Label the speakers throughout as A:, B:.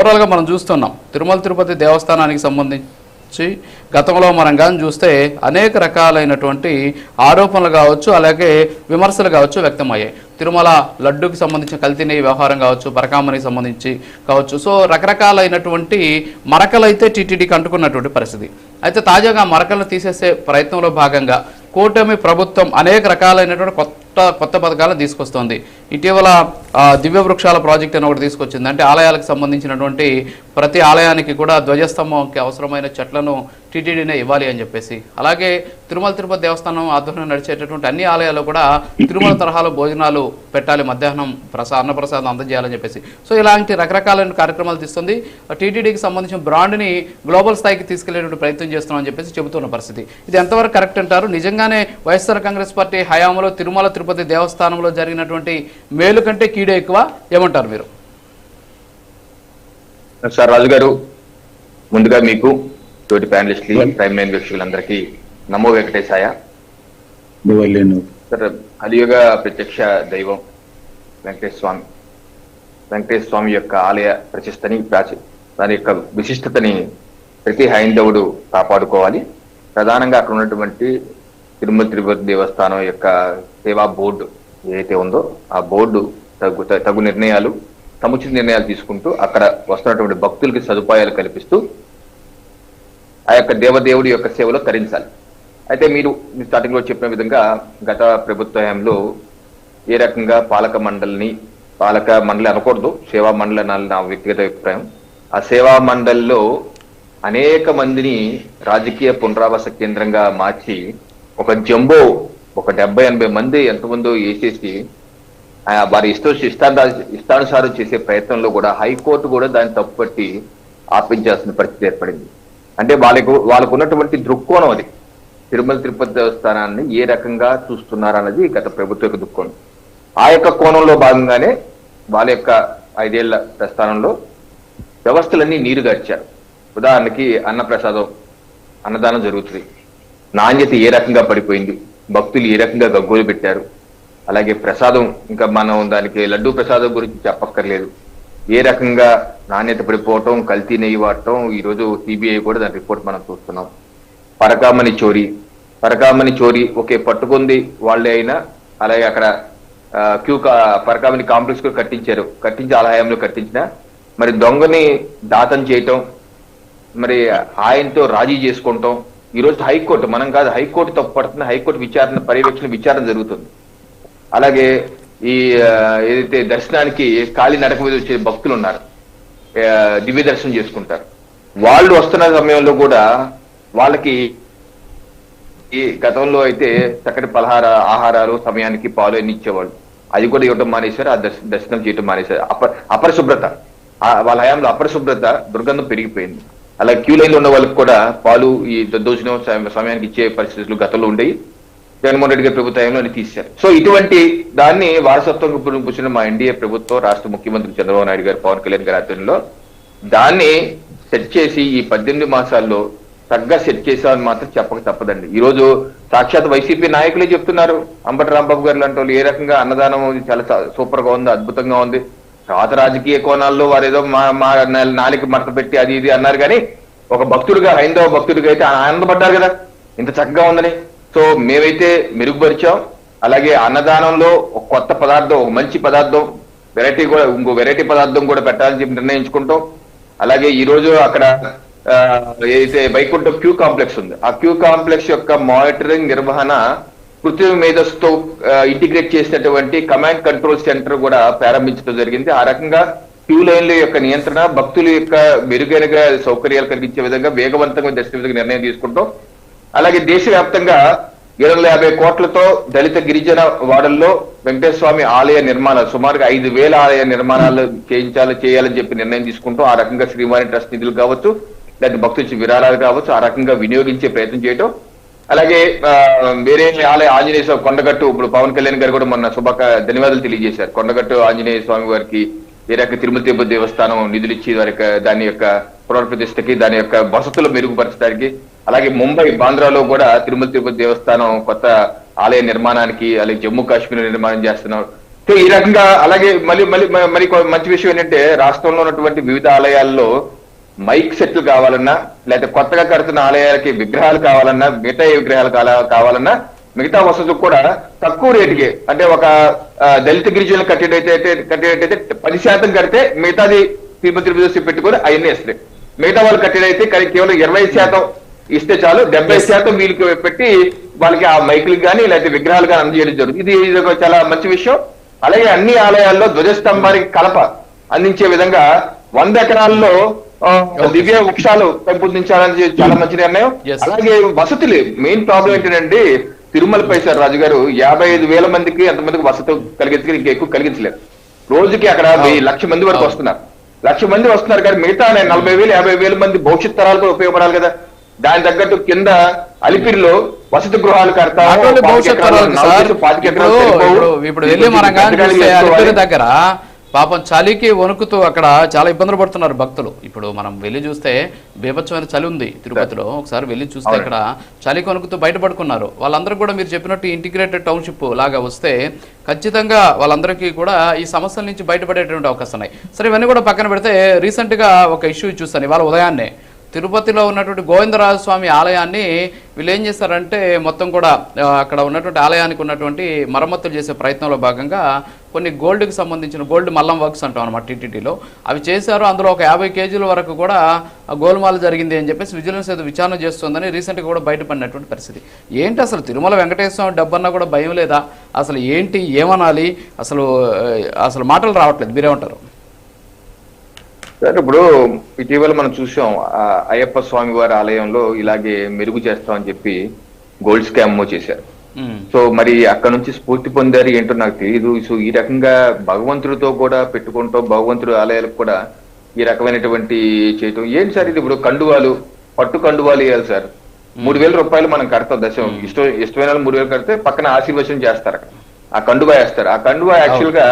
A: ఓవరాల్గా మనం చూస్తున్నాం. తిరుమల తిరుపతి దేవస్థానానికి సంబంధించి గతంలో మనం కానీ చూస్తే అనేక రకాలైనటువంటి ఆరోపణలు కావచ్చు అలాగే విమర్శలు కావచ్చు వ్యక్తమయ్యాయి. తిరుమల లడ్డూకి సంబంధించిన కల్తీని వ్యవహారం కావచ్చు పరకామనికి సంబంధించి కావచ్చు. సో రకరకాలైనటువంటి మరకలైతే టీటీడీకి అంటుకున్నటువంటి పరిస్థితి. అయితే తాజాగా మరకలను తీసేసే ప్రయత్నంలో భాగంగా కూటమి ప్రభుత్వం అనేక రకాలైనటువంటి కొత్త కొత్త పథకాలను తీసుకొస్తోంది. ఇటీవల దివ్య వృక్షాల ప్రాజెక్ట్ అని ఒకటి తీసుకొచ్చింది. అంటే ఆలయాలకు సంబంధించినటువంటి ప్రతి ఆలయానికి కూడా ధ్వజస్తంభంకి అవసరమైన చెట్లను టీటీడీనే ఇవ్వాలి అని చెప్పేసి. అలాగే తిరుమల తిరుపతి దేవస్థానం ఆధ్వర్యంలో నడిచేటటువంటి అన్ని ఆలయాల్లో కూడా తిరుమల తరహాలో భోజనాలు పెట్టాలి. మధ్యాహ్నం ప్రసా అన్నప్రసాదం అందజేయాలని చెప్పేసి. సో ఇలాంటి రకరకాలైన కార్యక్రమాలు తీస్తుంది. టీటీడీకి సంబంధించిన బ్రాండ్ని గ్లోబల్ స్థాయికి తీసుకెళ్ళేటువంటి ప్రయత్నం చేస్తున్నామని చెప్పేసి చెబుతున్న పరిస్థితి. ఇది ఎంతవరకు కరెక్ట్ అంటారు? నిజంగానే వైఎస్ఆర్ కాంగ్రెస్ పార్టీ హయాంలో తిరుమల తిరుపతి దేవస్థానంలో జరిగినటువంటి మేలు కంటే కీడే ఎక్కువ ఏమంటారు మీరు?
B: సార్ రాజు గారు ముందుగా మీకు తోటి ప్యానలిస్టులు ప్రైమ్ లైన్ వీక్షకులందరికీ నమో వెంకటేశాయ. సార్ కలియుగ ప్రత్యక్ష దైవం వెంకటేశ్వర స్వామి. వెంకటేశ్వర స్వామి యొక్క ఆలయ ప్రతిష్టని ప్రాచి దాని యొక్క విశిష్టతని ప్రతి హైందవుడు కాపాడుకోవాలి. ప్రధానంగా అక్కడ ఉన్నటువంటి తిరుమల తిరుపతి దేవస్థానం యొక్క సేవా బోర్డు ఏదైతే ఉందో ఆ బోర్డు తగు తగు నిర్ణయాలు సముచిత నిర్ణయాలు తీసుకుంటూ అక్కడ వస్తున్నటువంటి భక్తులకి సదుపాయాలు కల్పిస్తూ ఆ యొక్క దేవదేవుడి యొక్క సేవలో తరించాలి. అయితే మీరు స్టార్టింగ్లో చెప్పిన విధంగా గత ప్రభుత్వ హయాంలో ఏ రకంగా పాలక మండలిని పాలక మండలి అనకూడదు సేవా మండలి అనాలి నా వ్యక్తిగత అభిప్రాయం. ఆ సేవా మండలిలో అనేక మందిని రాజకీయ పునరావాస కేంద్రంగా మార్చి ఒక జంబో ఒక డెబ్బై ఎనభై మంది ఎంతమందో వేసేసి వారి ఇష్ట ఇష్టాను ఇష్టానుసారం చేసే ప్రయత్నంలో కూడా హైకోర్టు కూడా దాన్ని తప్పుపట్టి ఆపించాల్సిన పరిస్థితి ఏర్పడింది. అంటే వాళ్ళకు వాళ్ళకు ఉన్నటువంటి దృక్కోణం అది. తిరుమల తిరుపతి దేవస్థానాన్ని ఏ రకంగా చూస్తున్నారన్నది గత ప్రభుత్వ యొక్క దృక్కోణం. ఆ యొక్క కోణంలో భాగంగానే వాళ్ళ యొక్క ఐదేళ్ళ ప్రస్థానంలో వ్యవస్థలన్నీ నీరు గడిచారు ఉదాహరణకి అన్నప్రసాదం అన్నదానం జరుగుతుంది. నాణ్యత ఏ రకంగా పడిపోయింది? భక్తులు ఏ రకంగా గగ్గోలు పెట్టారు. అలాగే ప్రసాదం ఇంకా మనం దానికి లడ్డూ ప్రసాదం గురించి చెప్పక్కర్లేదు. ఏ రకంగా నాణ్యత పడిపోవటం కల్తీ నెయ్యి వాడటం ఈరోజు సిబిఐ కూడా దాని రిపోర్ట్ మనం చూస్తున్నాం. పరకామణి చోరీ. పరకామణి చోరీ ఒకే పట్టుకుంది వాళ్ళే అయినా అలాగే అక్కడ క్యూ కా- పరకామణి కాంప్లెక్స్ కూడా కట్టించారు. కట్టించి ఆలయంలో కట్టించిన మరి దొంగని దాతం చేయటం మరి ఆయనతో రాజీ చేసుకుంటాం ఈ రోజు హైకోర్టు మనం కాదు హైకోర్టు తప్పు పడుతుంది హైకోర్టు విచారణ పర్యవేక్షణ విచారణ జరుగుతుంది. అలాగే ఈ ఏదైతే దర్శనానికి ఖాళీ నడక మీద వచ్చే భక్తులు ఉన్నారు దివ్య దర్శనం చేసుకుంటారు. వాళ్ళు వస్తున్న సమయంలో కూడా వాళ్ళకి ఈ గతంలో అయితే చక్కటి పలహార ఆహారాలు సమయానికి పాలు అన్ని ఇచ్చేవాళ్ళు. అది కూడా ఇవ్వటం మానేశారు ఆ దర్శనం చేయటం మానేశారు. అప అపరిశుభ్రత. వాళ్ళ హయాంలో అపరిశుభ్రత దుర్గంధం పెరిగిపోయింది. అలా క్యూ లైన్లో ఉన్న వాళ్ళకి కూడా పాలు ఈ దద్దోజనం సమయానికి ఇచ్చే పరిస్థితులు గతంలో ఉండేవి. జగన్మోహన్ రెడ్డి గారి ప్రభుత్వంలో అది తీశారు. సో ఇటువంటి దాన్ని వారసత్వం పుచ్చిన మా ఎన్డీఏ ప్రభుత్వం రాష్ట్ర ముఖ్యమంత్రి చంద్రబాబు నాయుడు గారు పవన్ కళ్యాణ్ గారి ఆధ్వర్యంలో దాన్ని సెట్ చేసి ఈ పద్దెనిమిది మాసాల్లో తగ్గ సెట్ చేశామని మాత్రం చెప్పక తప్పదండి. ఈ రోజు సాక్షాత్ వైసీపీ నాయకులే చెప్తున్నారు. అంబటి రాంబాబు గారు లాంటి వాళ్ళు ఏ రకంగా అన్నదానం చాలా సూపర్గా ఉంది అద్భుతంగా ఉంది. తర్వాత రాజకీయ కోణాల్లో వారు ఏదో మా మా నాలికి మడత పెట్టి అది ఇది అన్నారు కానీ ఒక భక్తుడిగా హైందవ భక్తుడిగా అయితే ఆనందపడ్డారు కదా. ఇంత చక్కగా ఉందని. సో మేమైతే మెరుగుపరిచాం. అలాగే అన్నదానంలో ఒక కొత్త పదార్థం ఒక మంచి పదార్థం వెరైటీ కూడా ఇంకో వెరైటీ పదార్థం కూడా పెట్టాలని చెప్పి నిర్ణయించుకుంటాం. అలాగే ఈ రోజు అక్కడ ఏదైతే వైకుంఠం క్యూ కాంప్లెక్స్ ఉంది ఆ క్యూ కాంప్లెక్స్ యొక్క మానిటరింగ్ నిర్వహణ కృత్రిమ మేధస్సుతో ఇంటిగ్రేట్ చేసినటువంటి కమాండ్ కంట్రోల్ సెంటర్ కూడా ప్రారంభించడం జరిగింది. ఆ రకంగా క్యూ లైన్ల యొక్క నియంత్రణ భక్తుల యొక్క మెరుగైన సౌకర్యాలు కలిగించే విధంగా వేగవంతంగా దర్శన విధంగా నిర్ణయం తీసుకుంటాం. అలాగే దేశవ్యాప్తంగా ఏడు వందల యాభై కోట్లతో దళిత గిరిజన వాడల్లో వెంకటేశ్వర స్వామి ఆలయ నిర్మాణాలు సుమారుగా ఐదు వేల ఆలయ నిర్మాణాలు చేయించాలి చేయాలని చెప్పి నిర్ణయం తీసుకుంటూ. ఆ రకంగా శ్రీవారి ట్రస్ట్ నిధులు కావచ్చు లేదా భక్తుల విరాళాలు కావచ్చు ఆ రకంగా వినియోగించే ప్రయత్నం చేయటం. అలాగే ఆ, వేరే ఆలయ ఆంజనేయ స్వామి కొండగట్టు ఇప్పుడు పవన్ కళ్యాణ్ గారు కూడా మొన్న శుభక ధన్యవాదాలు తెలియజేశారు. కొండగట్టు ఆంజనేయ స్వామి వారికి ఏ రకంగా తిరుమల తిరుపతి దేవస్థానం నిధులు ఇచ్చి వారి దాని యొక్క పునర్ప్రతిష్టకి దాని యొక్క వసతులు మెరుగుపరచడానికి అలాగే ముంబై బాంద్రాలో కూడా తిరుమల తిరుపతి దేవస్థానం కొత్త ఆలయ నిర్మాణానికి అలాగే జమ్మూ కాశ్మీర్ నిర్మాణం చేస్తున్నారు. సో ఈ రకంగా అలాగే మళ్ళీ మళ్ళీ మరి కొ- మంచి విషయం ఏంటంటే రాష్ట్రంలో ఉన్నటువంటి వివిధ ఆలయాల్లో మైక్ సెట్లు కావాలన్నా లేకపోతే కొత్తగా కడుతున్న ఆలయాలకి విగ్రహాలు కావాలన్నా మిగతా ఏ విగ్రహాలు కావాల- కావాలన్నా మిగతా వసతులు కూడా తక్కువ రేటుకి. అంటే ఒక దళిత గిరిజనులు కట్టేటైతే కట్టేటైతే పది శాతం కడితే మిగతాది తిరుపతి తిరుపతి పెట్టుకొని అవన్నీ ఇస్తాయి మిగతా వాళ్ళు కట్టేదైతే కని- కేవలం ఇరవై శాతం ఇస్తే చాలు డెబ్బై శాతం వీళ్ళకి పెట్టి వాళ్ళకి ఆ మైకులు కానీ లేకపోతే విగ్రహాలు కానీ అందజేయడం జరుగుతుంది. ఇది ఇది ఒక చాలా మంచి విషయం. అలాగే అన్ని ఆలయాల్లో ధ్వజస్తంభానికి కలప అందించే విధంగా వంద ఎకరాల్లో దివ్య వృక్షాలు పెంపొందించాలని చాలా మంచి నిర్ణయం. అలాగే వసతులు. మెయిన్ ప్రాబ్లం ఏంటంటే తిరుమలపై సార్ రాజు గారు యాభై ఐదు వేల మందికి ఎంతమందికి వసతి కలిగించి ఇంకా ఎక్కువ కలిగించలేదు. రోజుకి అక్కడ లక్ష మంది వరకు వస్తున్నారు. లక్ష మంది వస్తున్నారు కానీ మిగతా నలభై వేలు యాభై వేల మంది భవిష్యత్ తరాలకు ఉపయోగపడాలి కదా. దాని తగ్గట్టు కింద అలిపిరిలో వసతి గృహాలు.
A: అలిపిరి దగ్గర పాపం చలికి వణుకుతూ అక్కడ చాలా ఇబ్బందులు పడుతున్నారు భక్తులు. ఇప్పుడు మనం వెళ్ళి చూస్తే బీభత్సమైన చలి ఉంది తిరుపతిలో. ఒకసారి వెళ్ళి చూస్తే
B: అవునండి.
A: ఇక్కడ చలి కొనుకుతూ బయటపడుకున్నారు. వాళ్ళందరూ కూడా మీరు చెప్పినట్టు ఇంటిగ్రేటెడ్ టౌన్షిప్ లాగా వస్తే ఖచ్చితంగా వాళ్ళందరికీ కూడా ఈ సమస్యల నుంచి బయటపడేటువంటి అవకాశం ఉన్నాయి. సరే ఇవన్నీ కూడా పక్కన పెడితే recent గా ఒక ఇష్యూ చూస్తాను ఇవాళ ఉదయాన్నే. తిరుపతిలో ఉన్నటువంటి గోవిందరాజ స్వామి ఆలయాన్ని వీళ్ళు ఏం చేస్తారంటే మొత్తం కూడా అక్కడ ఉన్నటువంటి ఆలయానికి ఉన్నటువంటి మరమ్మతులు చేసే ప్రయత్నంలో భాగంగా కొన్ని గోల్డ్కి సంబంధించిన గోల్డ్ మల్లం వర్క్స్ అంటాం అనమాట టీటీడీలో అవి చేశారు. అందులో ఒక యాభై కేజీల వరకు కూడా గోల్మాల జరిగింది అని చెప్పేసి విజిలెన్స్ ఏదో విచారణ చేస్తుందని రీసెంట్గా కూడా బయటపడినటువంటి పరిస్థితి. ఏంటి అసలు తిరుమల వెంకటేశ్వర స్వామి డబ్బన్నా కూడా భయం లేదా? అసలు ఏంటి? ఏమనాలి? అసలు అసలు మాటలు రావట్లేదు. మీరేమంటారు?
B: సార్ ఇప్పుడు ఇటీవల మనం చూసాం ఆ అయ్యప్ప స్వామి వారి ఆలయంలో ఇలాగే మెరుగు చేస్తామని చెప్పి గోల్డ్ స్కామ్ చేశారు. సో మరి అక్కడ నుంచి స్ఫూర్తి పొందారు ఏంటో నాకు తెలియదు సో ఈ రకంగా భగవంతుడితో కూడా పెట్టుకుంటూ భగవంతుడి ఆలయాలకు కూడా ఈ రకమైనటువంటి చేయటం. ఏంటి సార్ ఇది ఇప్పుడు కండువాలు పట్టు కండువాలు వేయాలి సార్? మూడు వేల రూపాయలు మనం కడతాం దశ. ఇష్టం ఇష్టమైన మూడు వేలు కడితే పక్కన ఆశీర్వచనం చేస్తారు అక్కడ. ఆ కండువా వేస్తారు. ఆ కండువా యాక్చువల్గా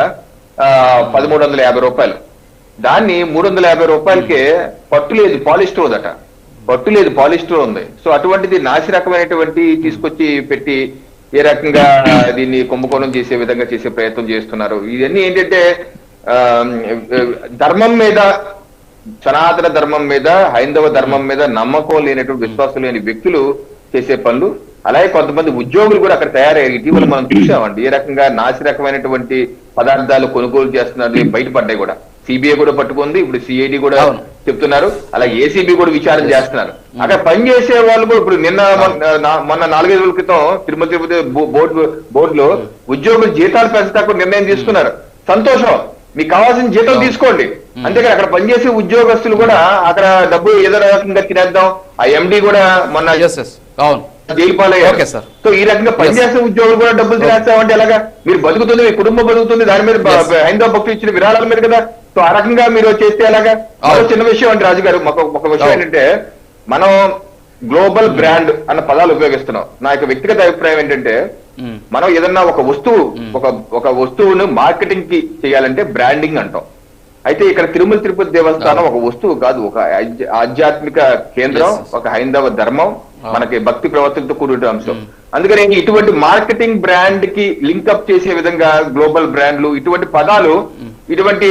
B: పదమూడు వందల యాభై రూపాయలు. దాన్ని మూడు వందల యాభై రూపాయలకే పట్టు లేదు పాలిస్టర్ ఉందట పట్టు లేదు పాలిస్టర్ ఉంది. సో అటువంటిది నాసి రకమైనటువంటి తీసుకొచ్చి పెట్టి ఏ రకంగా దీన్ని కుంభకోణం చేసే విధంగా చేసే ప్రయత్నం చేస్తున్నారు. ఇవన్నీ ఏంటంటే ఆ, ధర్మం మీద సనాతన ధర్మం మీద హైందవ ధర్మం మీద నమ్మకం లేనటువంటి విశ్వాసం లేని వ్యక్తులు చేసే పనులు. అలాగే కొంతమంది ఉద్యోగులు కూడా అక్కడ తయారయ్యారు. ఇటీవల మనం చూసామండి ఏ రకంగా నాసి రకమైనటువంటి పదార్థాలు కొనుగోలు చేస్తున్నారు బయటపడ్డాయి కూడా. సిబిఐ కూడా పట్టుకుంది ఇప్పుడు సిఐడి కూడా. చెప్తున్నారు అలాగే ఏసీబీ కూడా విచారణ చేస్తున్నారు. అక్కడ పనిచేసే వాళ్ళు కూడా ఇప్పుడు నిన్న మొన్న నాలుగైదు రోజుల క్రితం తిరుమల తిరుపతి బోర్డు బోర్డులో ఉద్యోగులు జీతాలు పెంచడానికి నిర్ణయం తీసుకున్నారు. సంతోషం. మీకు కావాల్సిన జీతం తీసుకోండి. అంతేకాదు అక్కడ పనిచేసే ఉద్యోగస్తులు కూడా అక్కడ డబ్బు ఏదో రకంగా తినేద్దాం. ఆ ఎండి కూడా మొన్న
A: అవును.
B: జైలు పాలయ్యారు. సో ఈ రకంగా పనిచేసే ఉద్యోగులు కూడా డబ్బులు తినేస్తామంటే ఎలాగా? మీరు బతుకుతుంది మీ కుటుంబం బతుకుతుంది దాని మీద. హైందవ భక్తులు ఇచ్చిన విరాళాల మీద కదా? సో ఆ రకంగా మీరు చేస్తే ఎలాగా. చిన్న విషయం అండి రాజు గారు ఒక విషయం. ఏంటంటే మనం గ్లోబల్ బ్రాండ్ అన్న పదాలు ఉపయోగిస్తున్నాం. నా యొక్క వ్యక్తిగత అభిప్రాయం ఏంటంటే మనం ఏదన్నా ఒక వస్తువు ఒక ఒక వస్తువును మార్కెటింగ్కి చేయాలంటే బ్రాండింగ్ అంటాం. అయితే ఇక్కడ తిరుమల తిరుపతి దేవస్థానం ఒక వస్తువు కాదు ఒక ఆధ్య- ఆధ్యాత్మిక కేంద్రం. ఒక హైందవ ధర్మం. మనకి భక్తి ప్రవర్తనతో కూడిన అంశం. అందుకని ఇటువంటి మార్కెటింగ్ బ్రాండ్కి లింకప్ చేసే విధంగా గ్లోబల్ బ్రాండ్లు ఇటువంటి పదాలు ఇటువంటి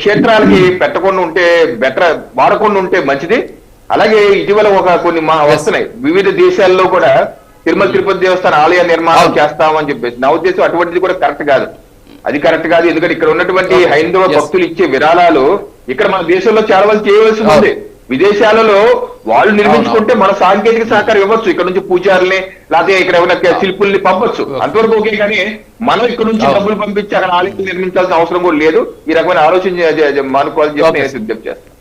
B: క్షేత్రాలకి పెట్టకుండా ఉంటే బెటర్ వాడకుండా ఉంటే మంచిది. అలాగే ఇటీవల ఒక కొన్ని మా వస్తున్నాయి. వివిధ దేశాల్లో కూడా తిరుమల తిరుపతి దేవస్థాన ఆలయ నిర్మాణం. చేస్తామని చెప్పేసి. నా ఉద్దేశం అటువంటిది కూడా కరెక్ట్ కాదు. అది కరెక్ట్ కాదు. ఎందుకంటే ఇక్కడ ఉన్నటువంటి. హైందవ. భక్తులు ఇచ్చే విరాళాలు ఇక్కడ మన దేశంలో చాలా మంది చేయవలసి ఉంది. విదేశాలలో వాళ్ళు నిర్మించుకుంటే మన సాంకేతిక సహకారం ఇవ్వచ్చు. ఇక్కడ నుంచి పూజారుల్ని లేకపోతే ఇక్కడ ఏమైనా శిల్పుల్ని పంపొచ్చు. అంతవరకు ఓకే కానీ మనం ఇక్కడ నుంచి. డబ్బులు పంపించి అక్కడ ఆలయం నిర్మించాల్సిన అవసరం కూడా లేదు. ఈ రకమైన ఆలోచన మానుకోవాలని చెప్పి. నేను విజ్ఞప్తి చేస్తాను.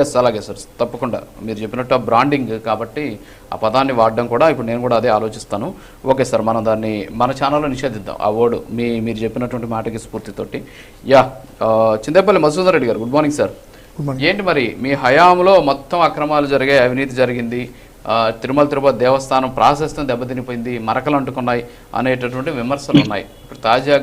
A: ఎస్ అలాగే సార్. తప్పకుండా. మీరు చెప్పినట్టు బ్రాండింగ్ కాబట్టి ఆ పదాన్ని వాడడం కూడా ఇప్పుడు నేను కూడా అదే ఆలోచిస్తాను. ఓకే సార్ మనం దాన్ని మన ఛానల్లో నిషేధిద్దాం. ఆ వర్డ్ మీ మీరు చెప్పినటువంటి మాటకి స్ఫూర్తితోటి. యా ఆ, చింతపల్లి మధుసూదన్ రెడ్డి గారు గుడ్ మార్నింగ్ సార్ ఏంటి మరి? మీ హయాంలో మొత్తం అక్రమాలు జరిగాయి అవినీతి జరిగింది తిరుమల తిరుపతి దేవస్థానం ప్రాశస్తం దెబ్బతినిపోయింది మరకలు అంటుకున్నాయి అనేటటువంటి విమర్శలు ఉన్నాయి ఇప్పుడు తాజా